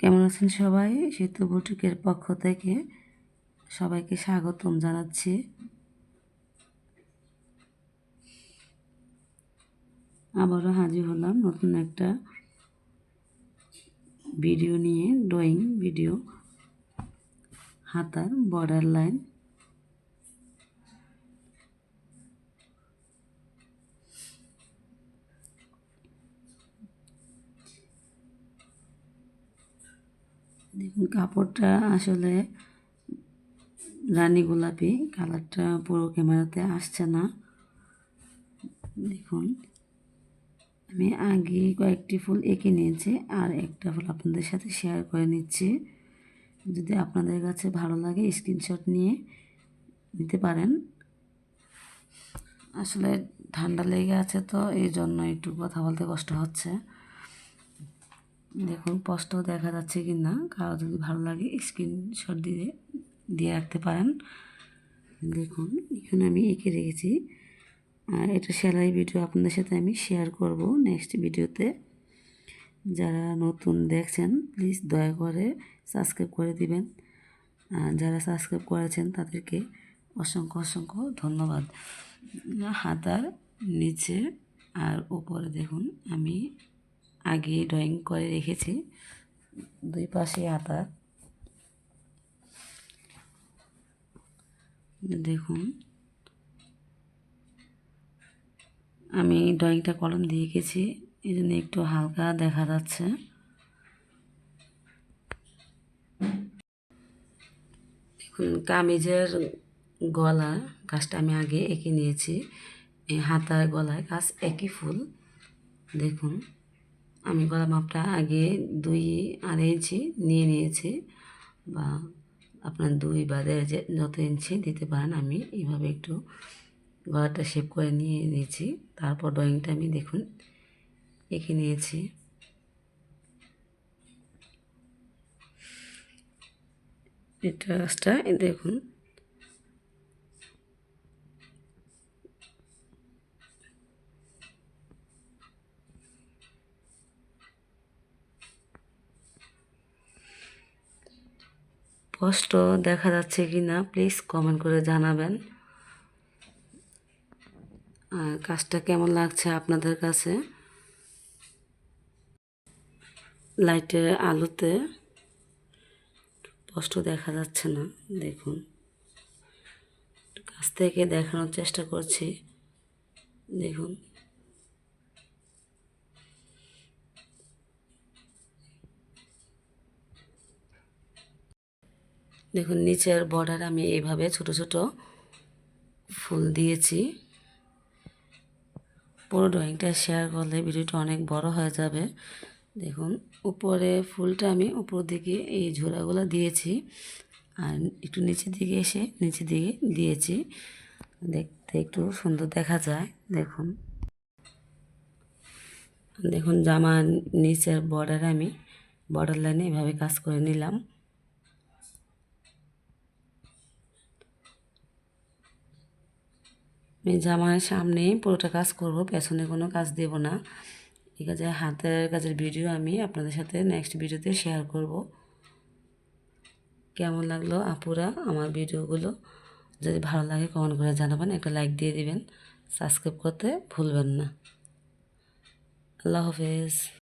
কেমন আছেন সবাই? সেতু বুটিকের পক্ষ থেকে সবাইকে স্বাগতম জানাচ্ছি। আবারও হাজির হলাম নতুন একটা ভিডিও নিয়ে, ড্রয়িং ভিডিও, হাতার বর্ডার লাইন দেখুন, কাপড়টা আসলে রানী গোলাপি, কালারটা পুরো ক্যামেরাতে আসছে না। দেখুন, আমি আগে কয়েকটি ফুল এঁকে নিয়েছি, আর একটা ফুল আপনাদের সাথে শেয়ার করে নিচ্ছি। যদি আপনাদের কাছে ভালো লাগে স্ক্রিনশট নিয়ে নিতে পারেন। আসলে ঠান্ডা লেগে আছে তো, এই জন্য একটু কথা বলতে কষ্ট হচ্ছে। দেখুন স্পষ্ট দেখা যাচ্ছে কি না। কারও যদি ভালো লাগে স্ক্রিনশট দিয়ে দিয়ে রাখতে পারেন। দেখুন, এখানে আমি এঁকে রেখেছি। আর এটা সেলাই ভিডিও আপনাদের সাথে আমি শেয়ার করব নেক্সট ভিডিওতে যারা নতুন দেখছেন প্লিজ দয়া করে সাবস্ক্রাইব করে দিবেন। আর যারা সাবস্ক্রাইব করেছেন, তাদেরকে অসংখ্য অসংখ্য ধন্যবাদ। হাতার নিচে আর উপরে দেখুন, আমি আগে ড্রয়িং করে রেখেছি। দুই পাশে হাতার দেখুন। আমি ড্রয়িংটা কলম দিয়ে গেছি এই জন্য একটু হালকা দেখা যাচ্ছে। দেখুন, কামিজের গলা কাজটা আমি আগে এঁকে নিয়েছি। হাতার গলায় কাজ একই ফুল। দেখুন। আমি গলা মাপটা আগে দুই আড়াই ইঞ্চি নিয়ে নিয়েছি বা আপনার দুই বা দেড় যত ইঞ্চি দিতে পারেন আমি এইভাবে একটু গলাটা শেপ করে নিয়ে নিয়েছি। তারপর ড্রয়িংটা আমি দেখুন এঁকে নিয়েছি। এটা গাছটা দেখুন স্পষ্ট দেখা যাচ্ছে কি না প্লিজ কমেন্ট করে জানাবেন। আর কাজটা কেমন লাগছে আপনাদের কাছে? লাইটের আলোতে স্পষ্ট দেখা যাচ্ছে না, দেখুন। কাছ থেকে দেখানোর চেষ্টা করছি, দেখুন। দেখুন, নিচের বর্ডার আমি এইভাবে ছোট ছোট ফুল দিয়েছি। পুরো ড্রয়িংটা শেয়ার করলে ভিডিওটা অনেক বড় হয়ে যাবে। দেখুন, উপরে ফুলটা আমি উপর দিকে এই ঝোলাগুলো দিয়েছি আর একটু নিচের দিকে এসে নিচের দিকে দিয়েছি। দেখতে একটু সুন্দর দেখা যায়, দেখুন। দেখুন জামা নিচের বর্ডার আমি বর্ডার লাইনে এভাবে কাজ করে নিলাম। জামার সামনে পুরোটা কাজ করব, পেছনে কোনো কাজ দেব না। ঠিক আছে হাতের কাজের ভিডিও আমি আপনাদের সাথে নেক্সট ভিডিওতে শেয়ার করব। কেমন লাগল আপুরা আমার ভিডিওগুলো? যদি ভালো লাগে কমেন্ট করে জানাবেন, একটা লাইক দিয়ে দিবেন। সাবস্ক্রাইব করতে ভুলবেন না। আল্লাহ হাফেজ।